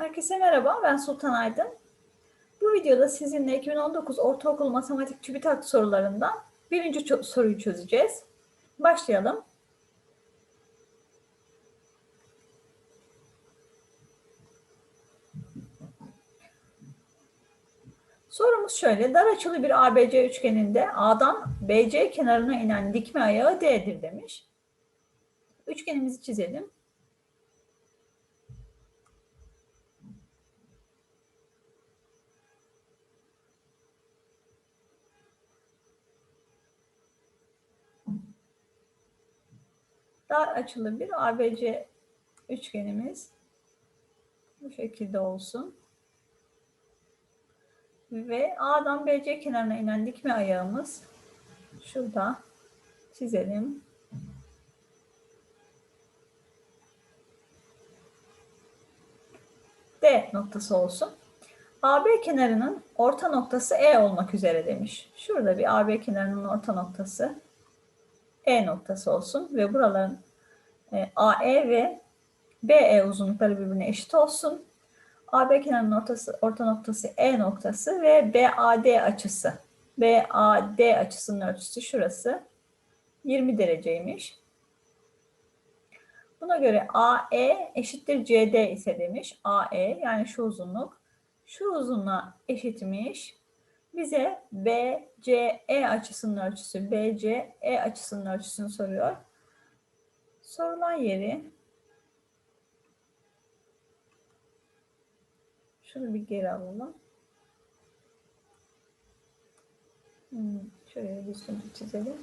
Herkese merhaba, ben Sultan Aydın. Bu videoda sizinle 2019 Ortaokul Matematik TÜBİTAK sorularından birinci soruyu çözeceğiz. Başlayalım. Sorumuz şöyle, dar açılı bir ABC üçgeninde A'dan BC kenarına inen dikme ayağı D'dir demiş. Üçgenimizi çizelim. Dar açılı bir ABC üçgenimiz bu şekilde olsun. Ve A'dan BC kenarına inen dikme ayağımız şurada çizelim. D noktası olsun. AB kenarının orta noktası E olmak üzere demiş. Şurada bir AB kenarının orta noktası E noktası olsun ve buraların e, AE ve BE uzunlukları birbirine eşit olsun. AB kenarının ortası, orta noktası E noktası ve BAD açısı. BAD açısının ölçüsü şurası. 20 dereceymiş. Buna göre AE eşittir CD ise demiş. AE yani şu uzunluk şu uzunluğa eşitmiş. Bize BCE açısının ölçüsü, BCE açısının ölçüsünü soruyor. Sorulan yeri şunu bir geri alalım. Hmm, şöyle düzgün çizelim.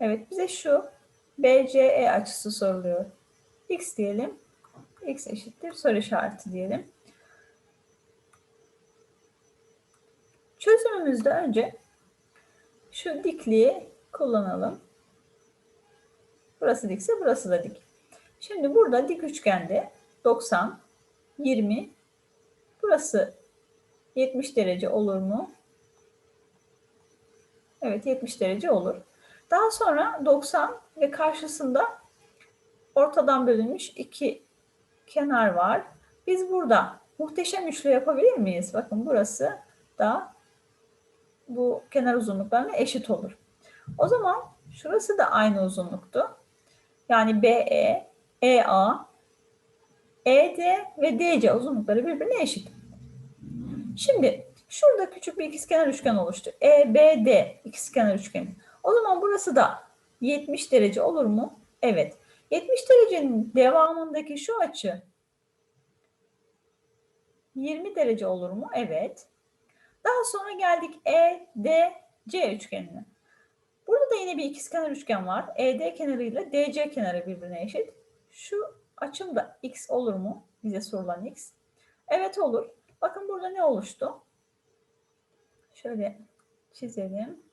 Evet bize şu BCE açısı soruluyor. X diyelim. X eşittir soru işareti diyelim. Çözümümüzde önce şu dikliği kullanalım. Burası dikse burası da dik. Şimdi burada dik üçgende 90, 20, burası 70 derece olur mu? Evet 70 derece olur. Daha sonra 90 ve karşısında ortadan bölünmüş iki kenar var. Biz burada muhteşem üçlü yapabilir miyiz? Bakın burası da bu kenar uzunluklarına eşit olur. O zaman şurası da aynı uzunluktu. Yani BE, EA, ED ve DC uzunlukları birbirine eşit. Şimdi şurada küçük bir ikizkenar üçgen oluştu. EBD ikizkenar üçgeni. O zaman burası da 70 derece olur mu? Evet. 70 derecenin devamındaki şu açı 20 derece olur mu? Evet. Daha sonra geldik EDC üçgenine. Burada da yine bir ikizkenar üçgen var. ED kenarı ile DC kenarı birbirine eşit. Şu açım da x olur mu? Bize sorulan x. Evet olur. Bakın burada ne oluştu? Şöyle çizelim.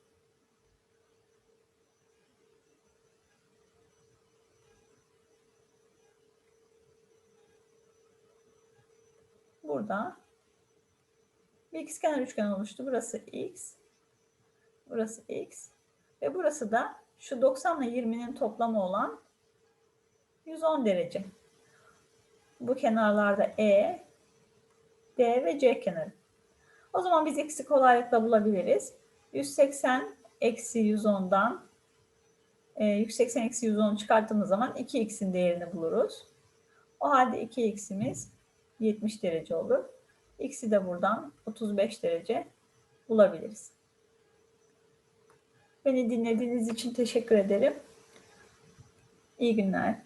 Burada bir ikizkenar üçgen oluştu. Burası x. Burası x. Ve burası da şu 90 ile 20'nin toplamı olan 110 derece. Bu kenarlarda E, D ve C kenarı. O zaman biz x'i kolaylıkla bulabiliriz. 180 eksi 110'dan e, 180 eksi 110 çıkarttığımız zaman 2x'in değerini buluruz. O halde 2x'imiz 70 derece olur. X'i de buradan 35 derece bulabiliriz. Beni dinlediğiniz için teşekkür ederim. İyi günler.